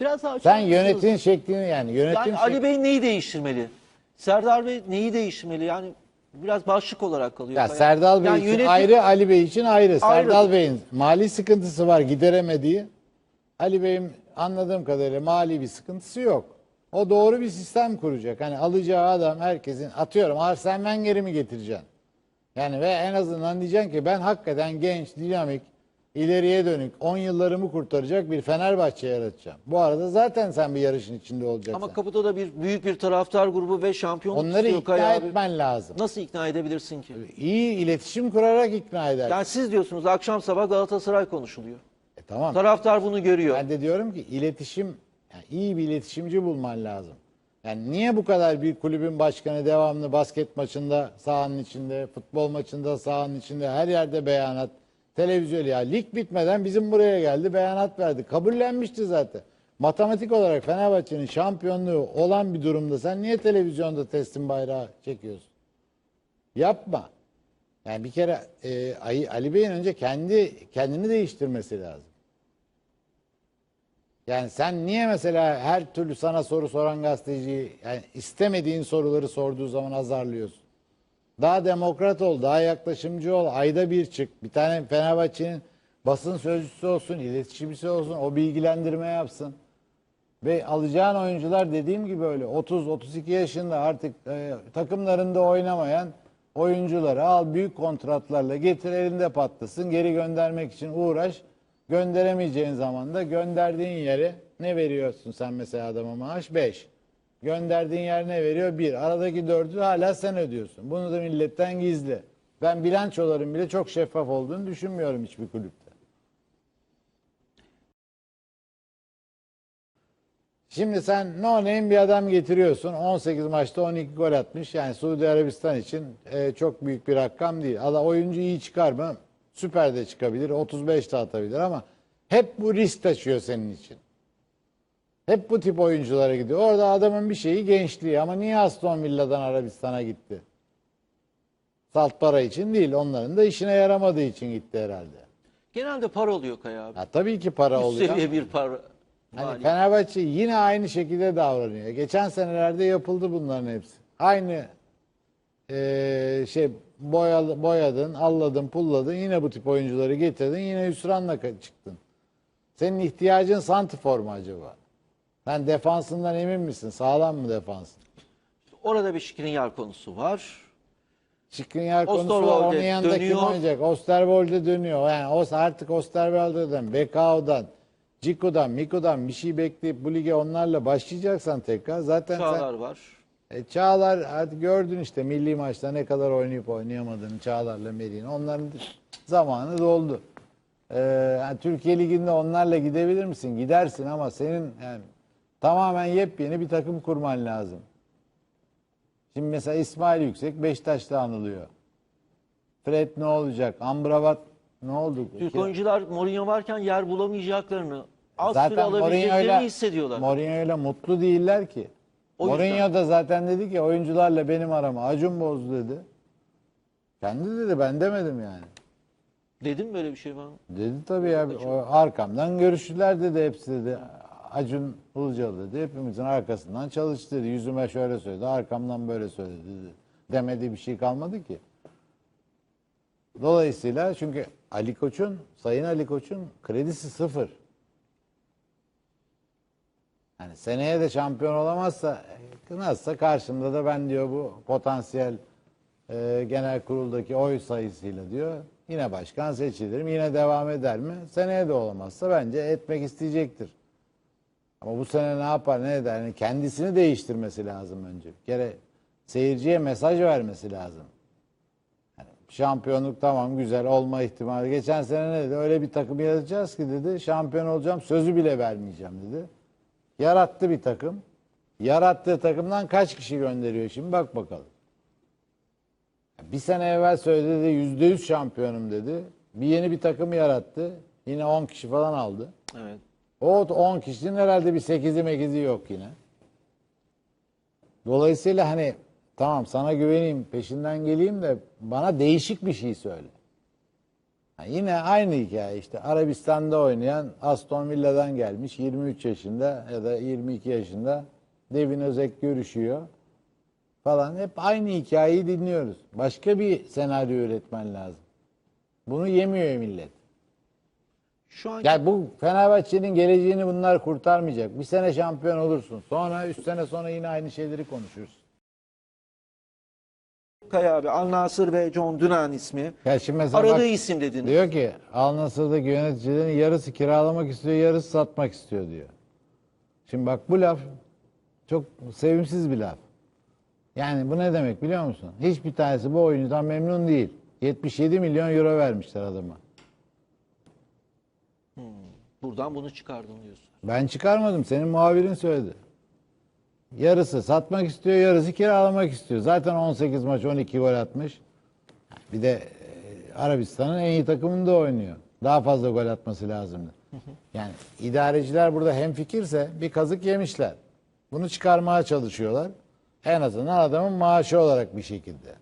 Biraz daha Sen yönetim şeklini yani yönetim Yani şek- Ali Bey neyi değiştirmeli? Serdar Bey neyi değiştirmeli? Yani biraz başlık olarak kalıyor. Ya. Serdal Bey Yani için yönetim- ayrı, Ali Bey için ayrı. Ayrı. Serdal Bey'in mali sıkıntısı var gideremediği. Ali Bey'in anladığım kadarıyla mali bir sıkıntısı yok. O doğru bir sistem kuracak. Hani alacağı adam herkesin atıyorum Arsene Wenger'i mi getireceksin? Yani ve en azından diyeceksin ki ben hakikaten genç, dinamik, ileriye dönük 10 yıllarımı kurtaracak bir Fenerbahçe yaratacağım. Bu arada zaten sen bir yarışın içinde olacaksın. Ama kapıda da bir büyük bir taraftar grubu ve şampiyonluk Onları istiyor ikna Kaya abi. etmen lazım. Nasıl ikna edebilirsin ki? İyi iletişim kurarak ikna eder. Yani siz diyorsunuz akşam sabah Galatasaray konuşuluyor. E, tamam. Taraftar bunu görüyor. Ben de diyorum ki iletişim, yani iyi bir iletişimci bulman lazım. Yani niye bu kadar bir kulübün başkanı devamlı basket maçında sahanın içinde, futbol maçında sahanın içinde, her yerde beyanat, televizyon ya lig bitmeden bizim buraya geldi beyanat verdi. Kabullenmişti zaten. Matematik olarak Fenerbahçe'nin şampiyonluğu olan bir durumda sen niye televizyonda teslim bayrağı çekiyorsun? Yapma. Yani bir kere e, Ali Ali Bey'in önce kendi kendini değiştirmesi lazım. Yani sen niye mesela her türlü sana soru soran gazeteciyi yani istemediğin soruları sorduğu zaman azarlıyorsun? Daha demokrat ol, daha yaklaşımcı ol, ayda bir çık. Bir tane Fenerbahçe'nin basın sözcüsü olsun, iletişimcisi olsun, o bilgilendirme yapsın. Ve alacağın oyuncular dediğim gibi öyle 30-32 yaşında artık e, takımlarında oynamayan oyuncuları al büyük kontratlarla getir elinde patlasın geri göndermek için uğraş. Gönderemeyeceğin zaman da gönderdiğin yere ne veriyorsun sen mesela adama maaş? 5. Gönderdiğin yer ne veriyor? 1. Aradaki 4'ü hala sen ödüyorsun. Bunu da milletten gizli. Ben bilançoların bile çok şeffaf olduğunu düşünmüyorum hiçbir kulüpte. Şimdi sen no name bir adam getiriyorsun. 18 maçta 12 gol atmış. Yani Suudi Arabistan için e, çok büyük bir rakam değil. Ada oyuncu iyi çıkar mı? Süper de çıkabilir. 35 de atabilir ama hep bu risk taşıyor senin için. Hep bu tip oyunculara gidiyor. Orada adamın bir şeyi gençliği ama niye Aston Villa'dan Arabistan'a gitti? Salt para için değil. Onların da işine yaramadığı için gitti herhalde. Genelde para oluyor Kaya abi. Ha, tabii ki para Üst oluyor. seviye bir para. Hani Mali. Fenerbahçe yine aynı şekilde davranıyor. Geçen senelerde yapıldı bunların hepsi. Aynı eee, şey boyalı, boyadın, alladın, pulladın yine bu tip oyuncuları getirdin yine hüsranla çıktın. Senin ihtiyacın santifor mu acaba? Sen defansından emin misin? Sağlam mı defansın? Orada bir Şikrinyar konusu var. Şikrinyar konusu var. Onun yanında kim dönüyor. oynayacak? Osterwolde dönüyor. Yani o artık Osterwolde'den, Bekao'dan, Ciku'dan, Miku'dan bir şey bekleyip bu lige onlarla başlayacaksan tekrar zaten sen Çağlar var. E, Çağlar hadi gördün işte milli maçta ne kadar oynayıp oynayamadığını Çağlar'la Melih'in. Onların zamanı doldu. Ee, yani Türkiye Ligi'nde onlarla gidebilir misin? Gidersin ama senin yani tamamen yepyeni bir takım kurman lazım. Şimdi mesela İsmail Yüksek Beşiktaş'ta anılıyor. Fred ne olacak? Ambrabat ne oldu? Türk oyuncular Mourinho varken yer bulamayacaklarını, az süre Zaten alabileceklerini Mourinho'yla hissediyorlar. Mourinho'yla mutlu değiller ki. O yüzden. Mourinho da zaten dedi ki oyuncularla benim aramı Acun bozdu dedi. Kendi dedi ben demedim yani. Dedim böyle bir şey bana. Dedi tabii ya arkamdan görüştüler dedi hepsi dedi. Acun Ilıcalı dedi hepimizin arkasından çalıştı dedi. Yüzüme şöyle söyledi arkamdan böyle söyledi dedi. Demediği bir şey kalmadı ki. Dolayısıyla çünkü Ali Koç'un, Sayın Ali Koç'un kredisi sıfır. Yani seneye de şampiyon olamazsa nasılsa karşımda da ben diyor bu potansiyel e, genel kuruldaki oy sayısıyla diyor yine başkan seçilirim yine devam eder mi? Seneye de olamazsa bence etmek isteyecektir. Ama bu sene ne yapar ne eder? Yani kendisini değiştirmesi lazım önce. Bir kere seyirciye mesaj vermesi lazım. Yani şampiyonluk tamam güzel olma ihtimali. Geçen sene ne dedi? Öyle bir takım yaratacağız ki dedi. Şampiyon olacağım sözü bile vermeyeceğim dedi. Yarattı bir takım. Yarattığı takımdan kaç kişi gönderiyor şimdi bak bakalım. Bir sene evvel söyledi yüzde yüz şampiyonum dedi. Bir yeni bir takım yarattı. Yine 10 kişi falan aldı. Evet. O 10 kişinin herhalde bir 8'i mekizi yok yine. Dolayısıyla hani tamam sana güveneyim peşinden geleyim de bana değişik bir şey söyle. Ha, yine aynı hikaye işte Arabistan'da oynayan Aston Villa'dan gelmiş 23 yaşında ya da 22 yaşında Devin Özek görüşüyor falan hep aynı hikayeyi dinliyoruz. Başka bir senaryo üretmen lazım. Bunu yemiyor millet. Şu an Ya bu Fenerbahçe'nin geleceğini bunlar kurtarmayacak. Bir sene şampiyon olursun. Sonra üç sene sonra yine aynı şeyleri konuşuruz. Kaya abi Al Nasır ve John Duran ismi. Ya şimdi mesela Aradığı bak- isim dedin. Diyor ki Al Nassr'daki yöneticilerin yarısı kiralamak istiyor, yarısı satmak istiyor diyor. Şimdi bak bu laf çok sevimsiz bir laf. Yani bu ne demek biliyor musun? Hiçbir tanesi bu oyuncudan memnun değil. 77 milyon euro vermişler adama. Buradan bunu çıkardın diyorsun. Ben çıkarmadım. Senin muhabirin söyledi. Yarısı satmak istiyor, yarısı kiralamak istiyor. Zaten 18 maç 12 gol atmış. Bir de e, Arabistan'ın en iyi takımında oynuyor. Daha fazla gol atması lazımdı. Yani idareciler burada hemfikirse bir kazık yemişler. Bunu çıkarmaya çalışıyorlar. En azından adamın maaşı olarak bir şekilde.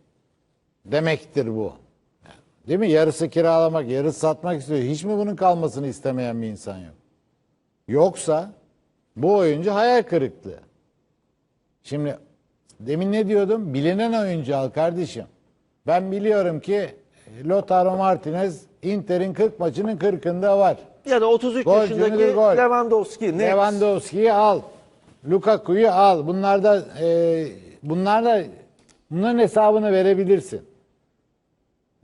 Demektir bu. Değil mi? Yarısı kiralamak, yarısı satmak istiyor. Hiç mi bunun kalmasını istemeyen bir insan yok? Yoksa bu oyuncu hayal kırıklığı. Şimdi demin ne diyordum? Bilinen oyuncu al kardeşim. Ben biliyorum ki Lautaro Martinez Inter'in 40 maçının 40'ında var. Ya da 33 Gol, yaşındaki gol. Lewandowski. Net. Lewandowski'yi al. Lukaku'yu al. Bunlar da e, bunlar da bunların hesabını verebilirsin.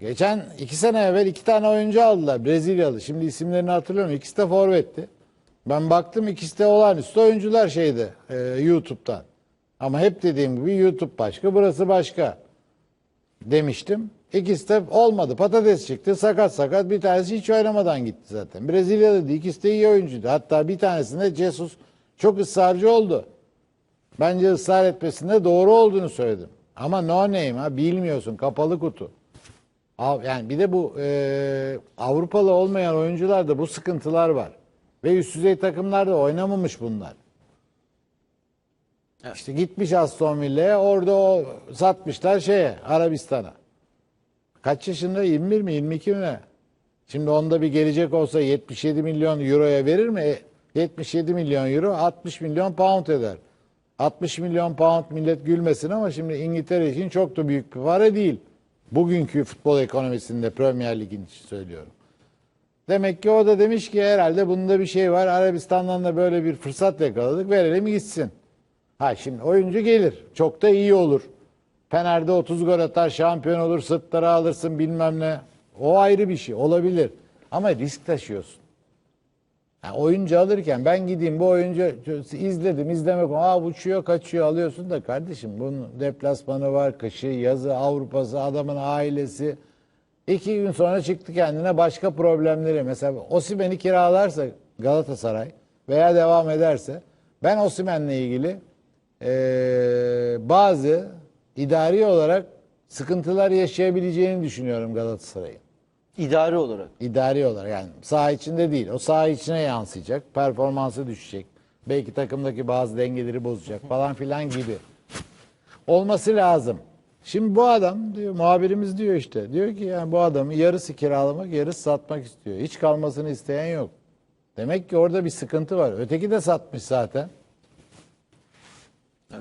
Geçen iki sene evvel iki tane oyuncu aldılar Brezilyalı. Şimdi isimlerini hatırlıyorum. İkisi de forvetti. Ben baktım ikisi de olağanüstü oyuncular şeyde e, YouTube'dan. Ama hep dediğim gibi YouTube başka, burası başka demiştim. İkisi de olmadı. Patates çıktı. Sakat sakat. Bir tanesi hiç oynamadan gitti zaten. Brezilya'da değil. İkisi de iyi oyuncuydu. Hatta bir tanesinde Jesus çok ısrarcı oldu. Bence ısrar etmesinde doğru olduğunu söyledim. Ama no name ha bilmiyorsun. Kapalı kutu. Yani bir de bu e, Avrupalı olmayan oyuncularda bu sıkıntılar var. Ve üst düzey takımlarda oynamamış bunlar. İşte gitmiş Aston Villa'ya orada o satmışlar şeye Arabistan'a. Kaç yaşında? 21 mi 22 mi ne? Şimdi onda bir gelecek olsa 77 milyon euroya verir mi? E, 77 milyon euro 60 milyon pound eder. 60 milyon pound millet gülmesin ama şimdi İngiltere için çok da büyük bir para değil. Bugünkü futbol ekonomisinde Premier Lig'in için söylüyorum. Demek ki o da demiş ki herhalde bunda bir şey var. Arabistan'dan da böyle bir fırsat yakaladık. Verelim gitsin. Ha şimdi oyuncu gelir. Çok da iyi olur. Fener'de 30 gol atar, şampiyon olur, sırtlara alırsın bilmem ne. O ayrı bir şey. Olabilir. Ama risk taşıyorsun. Ha, oyuncu alırken ben gideyim bu oyuncu izledim izlemek aa uçuyor kaçıyor alıyorsun da kardeşim bunun deplasmanı var kışı yazı Avrupa'sı adamın ailesi iki gün sonra çıktı kendine başka problemleri mesela Osimhen'i kiralarsa Galatasaray veya devam ederse ben Osimhen'le ilgili eee, bazı idari olarak sıkıntılar yaşayabileceğini düşünüyorum Galatasaray'ın. İdari olarak. İdari olarak yani saha içinde değil. O saha içine yansıyacak. Performansı düşecek. Belki takımdaki bazı dengeleri bozacak falan filan gibi. Olması lazım. Şimdi bu adam diyor muhabirimiz diyor işte. Diyor ki yani bu adamı yarısı kiralamak yarısı satmak istiyor. Hiç kalmasını isteyen yok. Demek ki orada bir sıkıntı var. Öteki de satmış zaten.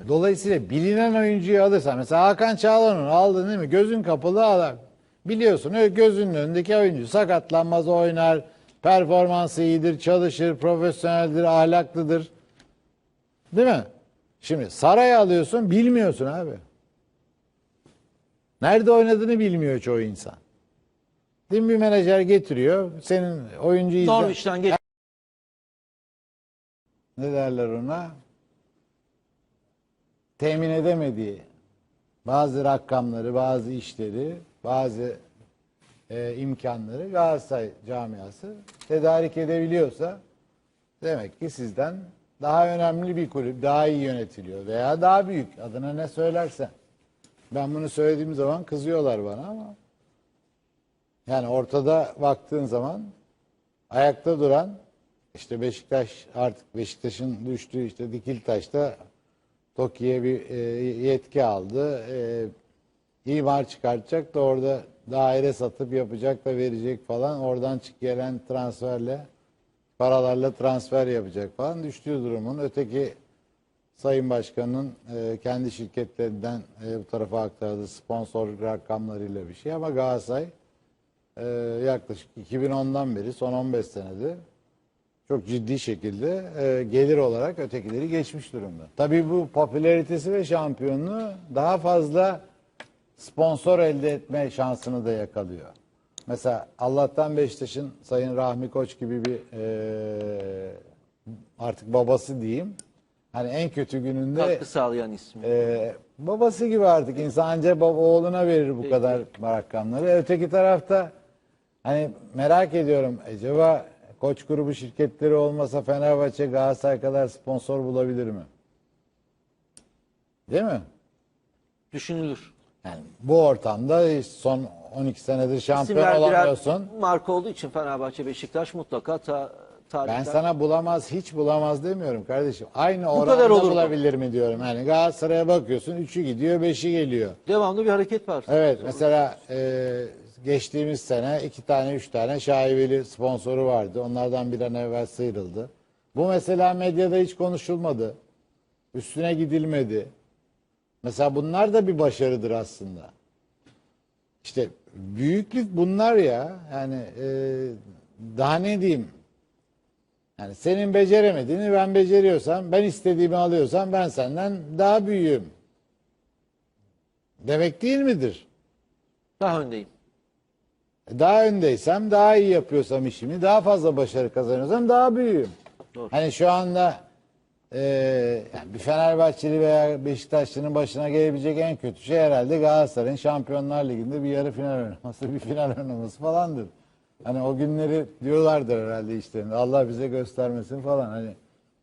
Dolayısıyla bilinen oyuncuyu alırsan mesela Hakan Çağlan'ın aldın değil mi? Gözün kapalı al. Biliyorsun gözünün önündeki oyuncu sakatlanmaz oynar, performansı iyidir, çalışır, profesyoneldir, ahlaklıdır. Değil mi? Şimdi Saray'ı alıyorsun bilmiyorsun abi. Nerede oynadığını bilmiyor çoğu insan. Değil mi? Bir menajer getiriyor. Senin oyuncu izle... Norwich'ten geç. ne derler ona? Temin edemediği bazı rakamları, bazı işleri, bazı e, imkanları Galatasaray camiası tedarik edebiliyorsa demek ki sizden daha önemli bir kulüp, daha iyi yönetiliyor veya daha büyük adına ne söylersen. Ben bunu söylediğim zaman kızıyorlar bana ama yani ortada baktığın zaman ayakta duran işte Beşiktaş artık Beşiktaş'ın düştüğü işte Dikiltaş'ta TOKİ'ye bir e, yetki aldı. E, imar çıkartacak da orada daire satıp yapacak da verecek falan. Oradan gelen transferle paralarla transfer yapacak falan düştüğü durumun öteki Sayın Başkan'ın e, kendi şirketlerinden e, bu tarafa aktardığı sponsor rakamlarıyla bir şey ama Galatasaray e, yaklaşık 2010'dan beri son 15 senedir çok ciddi şekilde e, gelir olarak ötekileri geçmiş durumda. Tabii bu popülaritesi ve şampiyonluğu daha fazla sponsor elde etme şansını da yakalıyor. Mesela Allah'tan Beşiktaş'ın Sayın Rahmi Koç gibi bir e, artık babası diyeyim. Hani en kötü gününde Katkı sağlayan ismi. ee, babası gibi artık insan anca baba oğluna verir bu kadar rakamları. Öteki tarafta hani merak ediyorum acaba koç grubu şirketleri olmasa Fenerbahçe Galatasaray kadar sponsor bulabilir mi? Değil mi? Düşünülür. Yani bu ortamda son 12 senedir şampiyon İsimler birer olamıyorsun. marka olduğu için Fenerbahçe, Beşiktaş mutlaka ta, tarihten... Ben sana bulamaz hiç bulamaz demiyorum kardeşim. Aynı kadar oranda olur mu? bulabilir mi diyorum. Yani Galatasaray'a bakıyorsun 3'ü gidiyor 5'i geliyor. Devamlı bir hareket var. Evet mesela e, geçtiğimiz sene iki tane üç tane şaibeli sponsoru vardı. Onlardan bir an evvel sıyrıldı. Bu mesela medyada hiç konuşulmadı. Üstüne gidilmedi. Mesela bunlar da bir başarıdır aslında. İşte büyüklük bunlar ya. Yani e, daha ne diyeyim? Yani senin beceremediğini ben beceriyorsam, ben istediğimi alıyorsam ben senden daha büyüğüm. Demek değil midir? Daha öndeyim. Daha öndeysem, daha iyi yapıyorsam işimi, daha fazla başarı kazanıyorsam daha büyüğüm. Doğru. Hani şu anda e, yani bir Fenerbahçeli veya Beşiktaşlı'nın başına gelebilecek en kötü şey herhalde Galatasaray'ın Şampiyonlar Ligi'nde bir yarı final oynaması, bir final oynaması falandır. Hani o günleri diyorlardır herhalde işlerinde. Allah bize göstermesin falan. Hani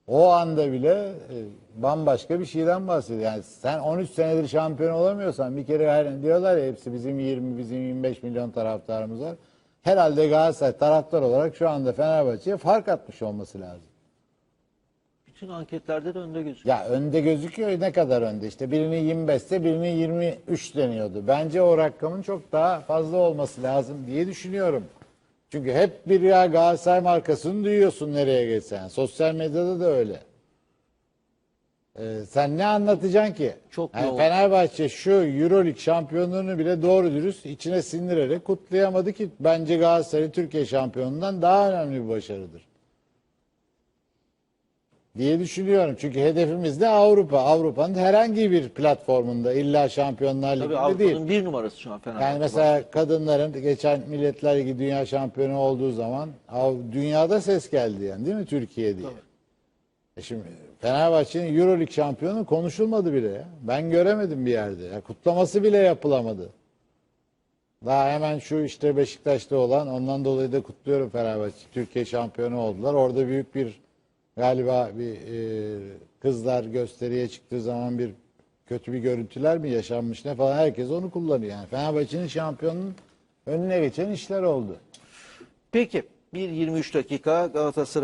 o anda bile e, bambaşka bir şeyden bahsediyor. Yani sen 13 senedir şampiyon olamıyorsan bir kere her diyorlar ya hepsi bizim 20 bizim 25 milyon taraftarımız var. Herhalde Galatasaray taraftar olarak şu anda Fenerbahçe'ye fark atmış olması lazım. Bütün anketlerde de önde gözüküyor. Ya önde gözüküyor ne kadar önde işte birini 25 ise birini 23 deniyordu. Bence o rakamın çok daha fazla olması lazım diye düşünüyorum. Çünkü hep bir ya Galatasaray markasını duyuyorsun nereye geçsen. Sosyal medyada da öyle. Ee, sen ne anlatacaksın ki? Çok Yani yoğun. Fenerbahçe şu Euroleague şampiyonluğunu bile doğru dürüst içine sindirerek kutlayamadı ki bence Galatasaray Türkiye şampiyonundan daha önemli bir başarıdır diye düşünüyorum. Çünkü hedefimiz de Avrupa. Avrupa'nın herhangi bir platformunda illa Şampiyonlar Tabii Ligi'nde değil. Avrupa'nın bir numarası şu an Fenerbahçe. Yani mesela kadınların geçen Milletler Ligi dünya şampiyonu olduğu zaman dünyada ses geldi yani değil mi Türkiye diye. Tabii. E şimdi Fenerbahçe'nin Euroleague şampiyonu konuşulmadı bile ya. Ben göremedim bir yerde. Ya kutlaması bile yapılamadı. Daha hemen şu işte Beşiktaş'ta olan ondan dolayı da kutluyorum Fenerbahçe. Türkiye şampiyonu oldular. Orada büyük bir galiba bir e, kızlar gösteriye çıktığı zaman bir kötü bir görüntüler mi yaşanmış ne falan herkes onu kullanıyor. Yani Fenerbahçe'nin şampiyonun önüne geçen işler oldu. Peki bir 23 dakika Galatasaray